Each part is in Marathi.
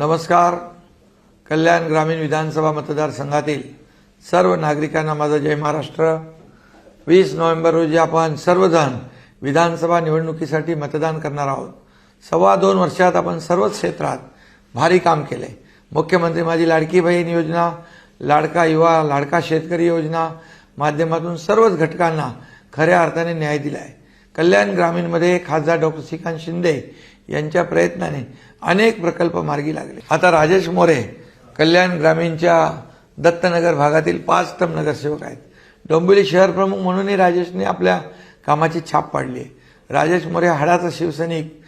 नमस्कार. कल्याण ग्रामीण विधानसभा मतदारसंघातील सर्व नागरिकांना माझा जय महाराष्ट्र. वीस नोव्हेंबर रोजी आपण सर्वजण विधानसभा निवडणुकीसाठी मतदान करणार आहोत. सव्वा दोन वर्षात आपण सर्वच क्षेत्रात भारी काम केले. मुख्यमंत्री माझी लाडकी बहीण योजना लाडका युवा लाडका शेतकरी योजना माध्यमातून सर्वच घटकांना खऱ्या अर्थाने न्याय दिला आहे कल्याण ग्रामीणमध्ये खासदार डॉक्टर श्रीकांत शिंदे यांच्या प्रयत्नाने अनेक प्रकल्प मार्गी लागले. आता राजेश मोरे कल्याण ग्रामीणच्या दत्तनगर भागातील पाच टम नगरसेवक आहेत. डोंबिवली शहर प्रमुख म्हणूनही राजेशने आपल्या कामाची छाप पाडली आहे. राजेश मोरे हाडाचा शिवसैनिक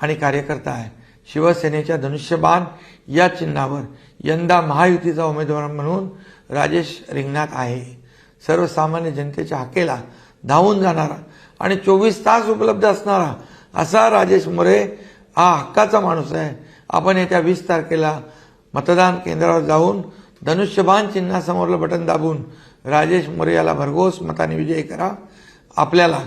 आणि कार्यकर्ता आहे. शिवसेनेच्या धनुष्यबाण या चिन्हावर यंदा महायुतीचा उमेदवार म्हणून राजेश रिंगणात आहे. सर्वसामान्य जनतेच्या हाकेला धावून जाणारा आणि चोवीस तास उपलब्ध असणारा असा राजेश मोरे हा हक्काचा माणूस आहे. आपण येत्या वीस तारखेला मतदान केंद्रावर जाऊन धनुष्यबाण चिन्हासमोरलं बटन दाबून राजेश मोरे याला भरघोस मताने विजयी करा. आपल्याला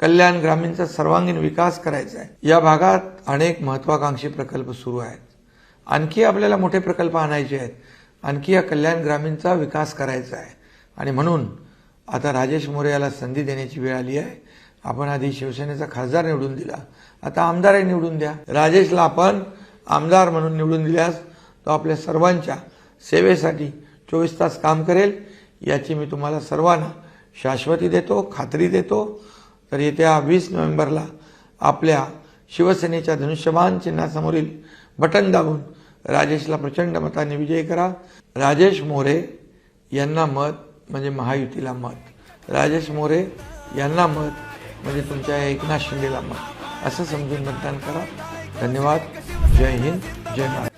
कल्याण ग्रामीणचा सर्वांगीण विकास करायचा आहे. या भागात अनेक महत्वाकांक्षी प्रकल्प सुरू आहेत. आणखी आपल्याला मोठे प्रकल्प आणायचे आहेत. आणखी या कल्याण ग्रामीणचा विकास करायचा आहे. आणि म्हणून आता राजेश मोरे याला संधी देण्याची वेळ आली आहे. आपण आधी शिवसेनेचा खासदार निवडून दिला. आता आमदारही निवडून द्या. राजेशला आपण आमदार म्हणून निवडून दिल्यास तो आपल्या सर्वांच्या सेवेसाठी चोवीस तास काम करेल याची मी तुम्हाला सर्वांना शाश्वती देतो खात्री देतो. तर येत्या वीस नोव्हेंबरला आपल्या शिवसेनेच्या धनुष्यबाण चिन्हासमोरील बटन दाबून राजेशला प्रचंड मताने विजयी करा. राजेश मोरे यांना मत म्हणजे महायुतीला मत. राजेश मोरे यांना मत म्हणजे तुमच्या एकनाथ शिंदेला मत असं समजून मतदान करा. धन्यवाद. जय हिंद. जय महाराष्ट्र.